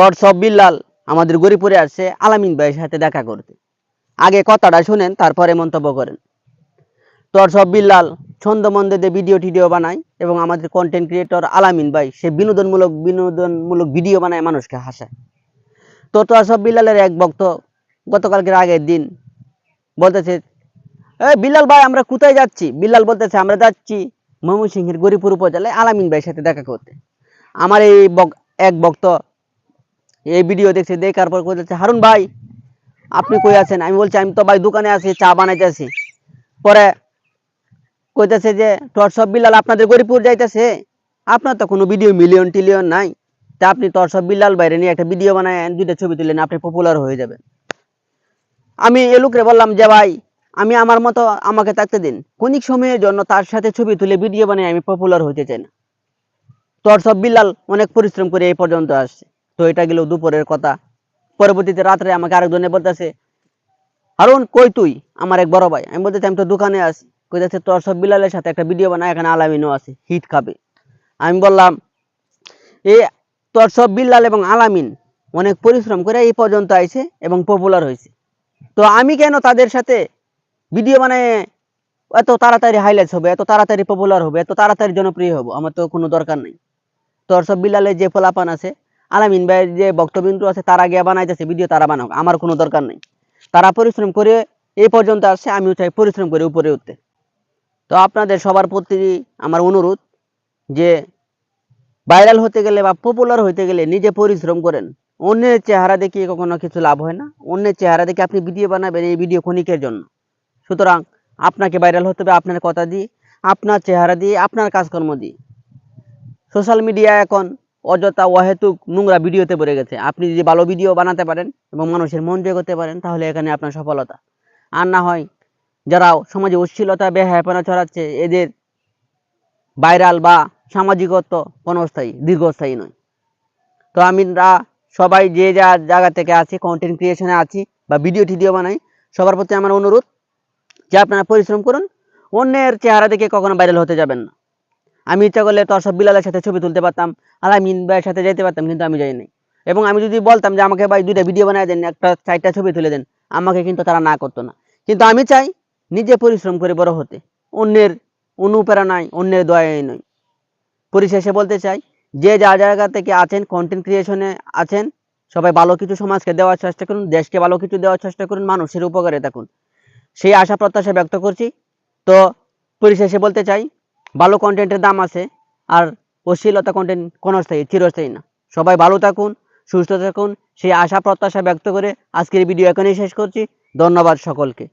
তোর সব বিল্লাল আমাদের গরিপুরে আসছে আলামিন ভাইয়ের সাথে দেখা করতে। আগে কথাটা শুনেন, তারপরে মন্তব্য করেন। তোর সব বিল্লাল ছন্দমন্দে ভিডিও টিডিও বানায় এবং আমাদের কন্টেন্ট ক্রিয়েটর আলামিন ভাই, সে বিনোদনমূলক বিনোদনমূলক ভিডিও বানায় মানুষকে হাসায়। তো তোর সব বিল্লালের এক ভক্ত গতকালকের আগের দিন বলতেছে, এই বিল্লাল ভাই, আমরা কোথায় যাচ্ছি? বিল্লাল বলতেছে, আমরা যাচ্ছি ময়মনসিংহের গরিপুর উপজেলায় আলামিন ভাইয়ের সাথে দেখা করতে। আমার এই এক ভক্ত এই ভিডিও দেখছে, দেখার পর বলতেছে হারুন ভাই, আপনি কই আছেন? আমি বলছি, আমি তো ভাই দোকানে আছি, চা বানাইতেছি। পরে কইতেছে যে তোর সব বিল্লাল আপনাদের গরিপুর যাইতেছে। আপনার তো কোনো ভিডিও মিলিয়ন টিলিয়ন নাই। তা আপনি তোর সব বিল্লাল বাইরে নিয়ে একটা ভিডিও বানায় দুইটা ছবি তুলেন আপনি পপুলার হয়ে যাবেন। আমি এ লোকরে বললাম যে, ভাই, আমি আমার মতো আমাকে থাকতে দিন। ক্ষণিক সময়ের জন্য তার সাথে ছবি তুলে ভিডিও বানিয়ে আমি পপুলার হইতে চাই না। তোর সব বিল্লাল অনেক পরিশ্রম করে এই পর্যন্ত আসছে। তো এটা গেল দুপুরের কথা। পরবর্তীতে রাত্রে আমাকে আরেকজনে বলতেছে, হারুন, কই তুই? আমার এক বড় ভাই। আমি বলতেছি, আমি তো দোকানে আছি। কইতেছে, তোর সব বিলালের সাথে একটা ভিডিও বানায়, এখানে আলামিনও আছে, হিট খাবে। আমি বললাম, এ, তোর সব বিল্লাল এবং আলামিন অনেক পরিশ্রম করে এই পর্যন্ত আইছে এবং পপুলার হয়েছে তো আমি কেন তাদের সাথে ভিডিও বানায় এত তাড়াতাড়ি হাইলাইটস হবে, এত তাড়াতাড়ি পপুলার হবে, এত তাড়াতাড়ি জনপ্রিয় হব? আমার তো কোনো দরকার নেই। তোর সব বিলালের যে ফলাপান আছে আলামিন ভাইয়ের যে বক্তবিন্দু আছে, তারা গিয়ে বানাইতেছে ভিডিও তারা বানাও আমার কোনো দরকার নেই। তারা পরিশ্রম করে এই পর্যন্ত আসছে আমিও চাই পরিশ্রম করে উপরে উঠতে। তো আপনাদের সবার প্রতি আমার অনুরোধ যে ভাইরাল হতে গেলে বা পপুলার হতে গেলে নিজে পরিশ্রম করেন। অন্যের চেহারা দেখিয়ে কখনো কিছু লাভ হয় না। অন্যের চেহারা দেখে আপনি ভিডিও বানাবেন এই ভিডিও ক্ষণিকের জন্য। সুতরাং আপনাকে ভাইরাল হতে হবে, আপনার কথা দিয়ে, আপনার চেহারা দিয়ে, আপনার কাজকর্ম দিয়ে। সোশ্যাল মিডিয়া এখন অযথা অহেতুক নোংরা ভিডিওতে ভরে গেছে। আপনি যদি ভালো ভিডিও বানাতে পারেন এবং মানুষের মন জয় করতে পারেন, তাহলে এখানে আপনার সফলতা। আর না হয় যারা সমাজে অশ্লীলতা, বেহায়াপনা ছড়াচ্ছে, এদের ভাইরাল বা সামাজিকত্ব ক্ষণস্থায়ী, দীর্ঘস্থায়ী নয়। তো আমরা সবাই যে যা জায়গা থেকে আছি কন্টেন্ট ক্রিয়েশনে আছি বা ভিডিও টিডিও বানাই, সবার প্রতি আমার অনুরোধ যে আপনারা পরিশ্রম করুন, অন্যের চেহারা দেখে কখনো ভাইরাল হতে যাবেন না। আমি ইচ্ছা করলে তোর সব বিলালের সাথে ছবি তুলতে পারতাম আলামিন ভাইয়ের সাথে যেতে পারতাম, কিন্তু আমি যাইনি। এবং আমি যদি বলতাম যে, আমাকে ভাই দুইটা ভিডিও বানায় দেন, একটা চারটা ছবি তুলে দেন, আমাকে কিন্তু তারা না করতো না। কিন্তু আমি চাই নিজে পরিশ্রম করে বড় হতে। অন্যের অনুপ্রেরণায়, অন্যের দয়ায় নয় পরিশেষে বলতে চাই, যে যা জায়গা থেকে আছেন কন্টেন্ট ক্রিয়েশনে আছেন, সবাই ভালো কিছু সমাজকে দেওয়ার চেষ্টা করুন, দেশকে ভালো কিছু দেওয়ার চেষ্টা করুন, মানুষের উপকারে থাকুন। সেই আশা প্রত্যাশা ব্যক্ত করছি। তো পরিশেষে বলতে চাই ভালো কন্টেন্টের দাম আছে, আর অশ্লীলতা কন্টেন্ট কোনো ক্ষণস্থায়ী চিরস্থায়ী না। সবাই ভালো থাকুন, সুস্থ থাকুন, সেই আশা, প্রত্যাশা ব্যক্ত করে আজকের ভিডিও এখানেই শেষ করছি। ধন্যবাদ সকলকে।